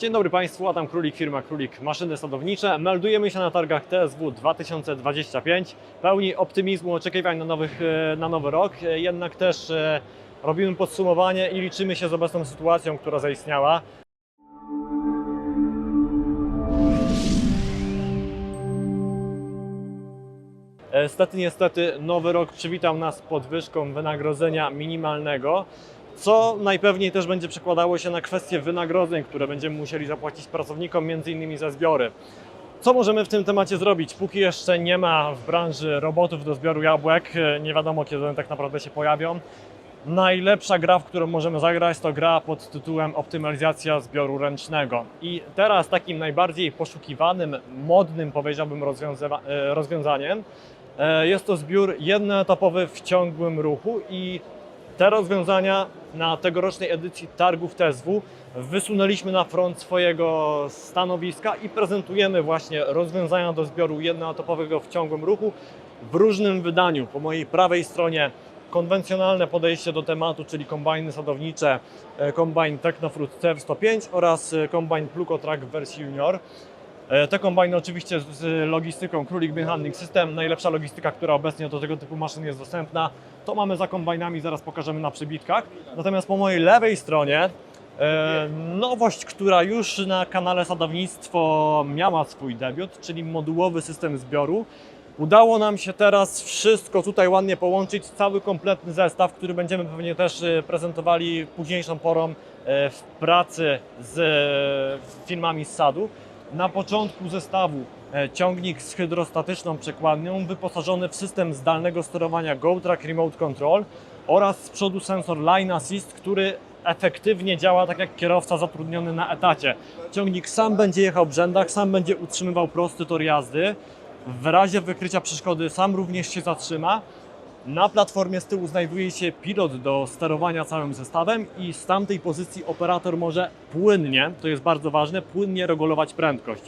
Dzień dobry Państwu, Adam Królik, firma Królik Maszyny Sadownicze. Meldujemy się na targach TSW 2025. Pełni optymizmu, oczekiwań na, nowych, e, na nowy rok, e, jednak też e, robimy podsumowanie i liczymy się z obecną sytuacją, która zaistniała. E, Stety, niestety, nowy rok przywitał nas podwyżką wynagrodzenia minimalnego, co najpewniej też będzie przekładało się na kwestie wynagrodzeń, które będziemy musieli zapłacić pracownikom, między innymi za zbiory. Co możemy w tym temacie zrobić? Póki jeszcze nie ma w branży robotów do zbioru jabłek, nie wiadomo kiedy one tak naprawdę się pojawią. Najlepsza gra, w którą możemy zagrać, to gra pod tytułem Optymalizacja zbioru ręcznego. I teraz takim najbardziej poszukiwanym, modnym, powiedziałbym, e, rozwiązaniem e, jest to zbiór jednoetapowy w ciągłym ruchu i te rozwiązania na tegorocznej edycji targów TSW wysunęliśmy na front swojego stanowiska i prezentujemy właśnie rozwiązania do zbioru jednoetapowego w ciągłym ruchu w różnym wydaniu. Po mojej prawej stronie konwencjonalne podejście do tematu, czyli kombajny sadownicze, e, kombajn Technofruit CF105 oraz e, kombajn Plukotrack w wersji junior. E, Te kombajny oczywiście z- logistyką Królik Bin Handling System, najlepsza logistyka, która obecnie do tego typu maszyn jest dostępna. To mamy za kombajnami, zaraz pokażemy na przybitkach. Natomiast po mojej lewej stronie e, nowość, która już na kanale Sadownictwo miała swój debiut, czyli modułowy system zbioru. Udało nam się teraz wszystko tutaj ładnie połączyć, cały kompletny zestaw, który będziemy pewnie też e, prezentowali późniejszą porą w pracy z filmami z sadu. Na początku zestawu e, ciągnik z hydrostatyczną przekładnią wyposażony w system zdalnego sterowania GoTrack Remote Control oraz z przodu sensor Line Assist, który efektywnie działa tak jak kierowca zatrudniony na etacie. Ciągnik sam będzie jechał w rzędach, sam będzie utrzymywał prosty tor jazdy. W razie wykrycia przeszkody sam również się zatrzyma. Na platformie z tyłu znajduje się pilot do sterowania całym zestawem i z tamtej pozycji operator może płynnie, to jest bardzo ważne, płynnie regulować prędkość.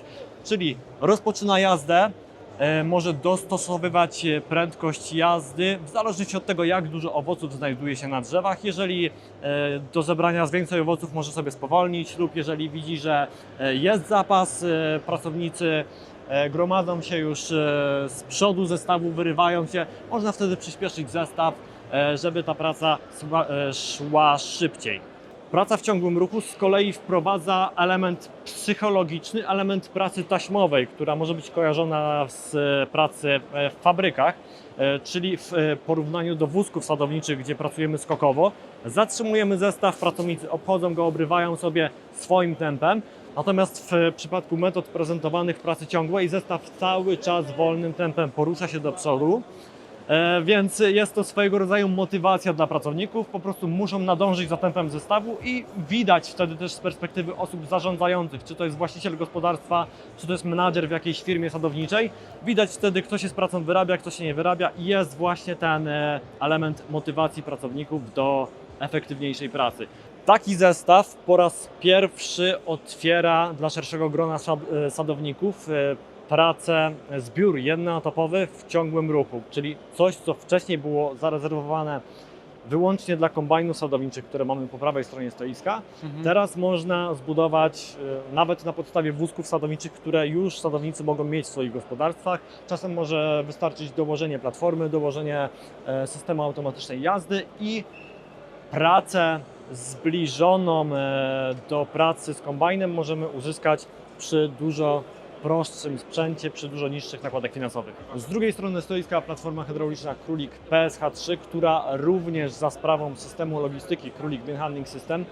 Czyli rozpoczyna jazdę, e, może dostosowywać e, prędkość jazdy w zależności od tego, jak dużo owoców znajduje się na drzewach. Jeżeli e, do zebrania więcej owoców może sobie spowolnić lub jeżeli widzi, że jest zapas, pracownicy gromadzą się już e, z przodu zestawu, wyrywają się, można wtedy przyspieszyć zestaw, e, żeby ta praca szła, e, szybciej. Praca w ciągłym ruchu z kolei wprowadza element psychologiczny, element pracy taśmowej, która może być kojarzona z e, pracy e, w fabrykach, e, czyli w e, porównaniu do wózków sadowniczych, gdzie pracujemy skokowo. Zatrzymujemy zestaw, pracownicy obchodzą go, obrywają sobie swoim tempem. Natomiast w przypadku metod prezentowanych w pracy ciągłej zestaw cały czas wolnym tempem porusza się do przodu. E, Więc jest to swojego rodzaju motywacja dla pracowników. Po prostu muszą nadążyć za tempem zestawu i widać wtedy też z perspektywy osób zarządzających, czy to jest właściciel gospodarstwa, czy to jest menadżer w jakiejś firmie sadowniczej. Widać wtedy, kto się z pracą wyrabia, kto się nie wyrabia i jest właśnie ten e, element motywacji pracowników do efektywniejszej pracy. Taki zestaw po raz pierwszy otwiera dla szerszego grona e, sadowników e, pracę, e, zbiór jednoetapowy w ciągłym ruchu, czyli coś, co wcześniej było zarezerwowane wyłącznie dla kombajnów sadowniczych, które mamy po prawej stronie stoiska. Teraz można zbudować nawet na podstawie wózków sadowniczych, które już sadownicy mogą mieć w swoich gospodarstwach. Czasem może wystarczyć dołożenie platformy, dołożenie systemu automatycznej jazdy i pracę zbliżoną e, do pracy z kombajnem możemy uzyskać przy dużo prostszym sprzęcie, przy dużo niższych nakładach finansowych. Z drugiej strony stoiska platforma hydrauliczna Królik PSH3, która również za sprawą systemu logistyki Królik Bin Handling System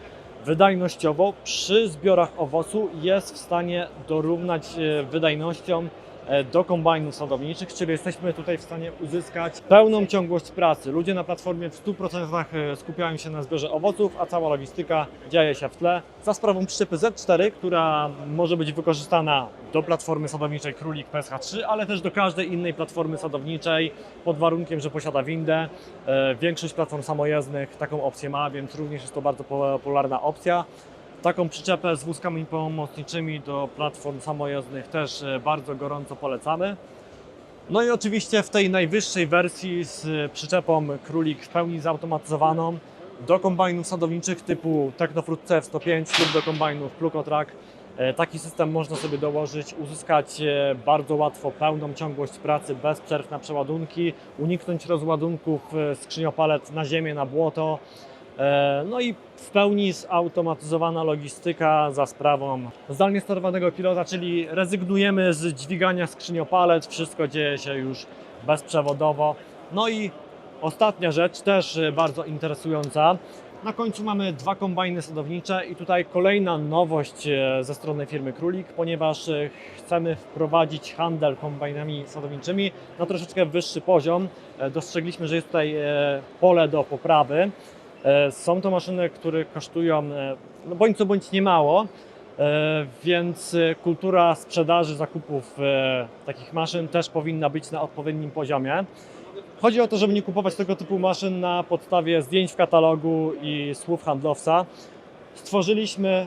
wydajnościowo przy zbiorach owocu jest w stanie dorównać e, wydajnością e, do kombajnów sadowniczych, czyli jesteśmy tutaj w stanie uzyskać pełną ciągłość pracy. Ludzie na platformie w 100% e, skupiają się na zbiorze owoców, a cała logistyka dzieje się w tle. Za sprawą przyczepy Z4, która może być wykorzystana do platformy sadowniczej Królik PSH3, ale też do każdej innej platformy sadowniczej, pod warunkiem, że posiada windę. E, Większość platform samojezdnych taką opcję ma, więc również jest to bardzo popularna opcja. Taką przyczepę z wózkami pomocniczymi do platform samojezdnych też e, bardzo gorąco polecamy. No i oczywiście w tej najwyższej wersji z przyczepą Królik w pełni zautomatyzowaną do kombajnów sadowniczych typu Technofruit CF105 lub do kombajnów Plukotrack E, Taki system można sobie dołożyć, uzyskać e, bardzo łatwo pełną ciągłość pracy bez przerw na przeładunki, uniknąć rozładunków e, skrzyniopalet na ziemię, na błoto. E, No i w pełni zautomatyzowana logistyka za sprawą zdalnie sterowanego pilota, czyli rezygnujemy z dźwigania skrzyniopalet, wszystko dzieje się już bezprzewodowo. No i ostatnia rzecz, też bardzo interesująca. Na końcu mamy dwa kombajny sadownicze i tutaj kolejna nowość e, ze strony firmy Królik, ponieważ e, chcemy wprowadzić handel kombajnami sadowniczymi na troszeczkę wyższy poziom. Dostrzegliśmy, że jest tutaj pole do poprawy. E, Są to maszyny, które kosztują e, no bądź co bądź niemało, e, więc kultura sprzedaży, zakupów takich maszyn też powinna być na odpowiednim poziomie. Chodzi o to, żeby nie kupować tego typu maszyn na podstawie zdjęć w katalogu i słów handlowca. Stworzyliśmy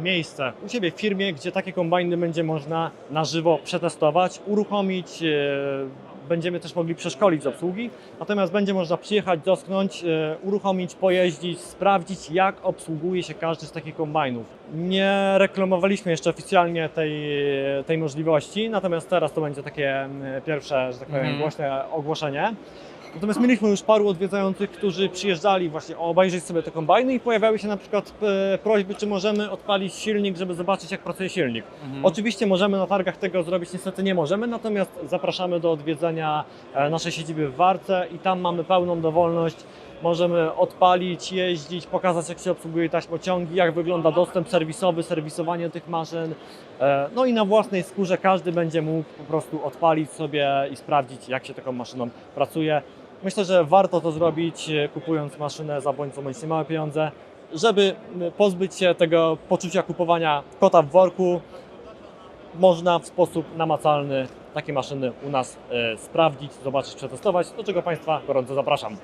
miejsce u siebie w firmie, gdzie takie kombajny będzie można na żywo przetestować, uruchomić. Będziemy też mogli przeszkolić z obsługi, natomiast będzie można przyjechać, dotknąć, e, uruchomić, pojeździć, sprawdzić, jak obsługuje się każdy z takich kombajnów. Nie reklamowaliśmy jeszcze oficjalnie tej, tej możliwości, natomiast teraz to będzie takie m, pierwsze, że tak powiem, Mhm. głośne ogłoszenie. Natomiast mieliśmy już paru odwiedzających, którzy przyjeżdżali właśnie obejrzeć sobie te kombajny i pojawiały się na przykład e, prośby, czy możemy odpalić silnik, żeby zobaczyć jak pracuje silnik. Mhm. Oczywiście możemy na targach tego zrobić, niestety nie możemy, natomiast zapraszamy do odwiedzenia e, naszej siedziby w Warce i tam mamy pełną dowolność. Możemy odpalić, jeździć, pokazać jak się obsługuje taśmociągi, jak wygląda dostęp serwisowy, serwisowanie tych maszyn. E, No i na własnej skórze każdy będzie mógł po prostu odpalić sobie i sprawdzić jak się taką maszyną pracuje. Myślę, że warto to zrobić e, kupując maszynę za bądź co bądź niemałe pieniądze, żeby pozbyć się tego poczucia kupowania kota w worku, można w sposób namacalny takie maszyny u nas e, sprawdzić, zobaczyć, przetestować, do czego Państwa gorąco zapraszam.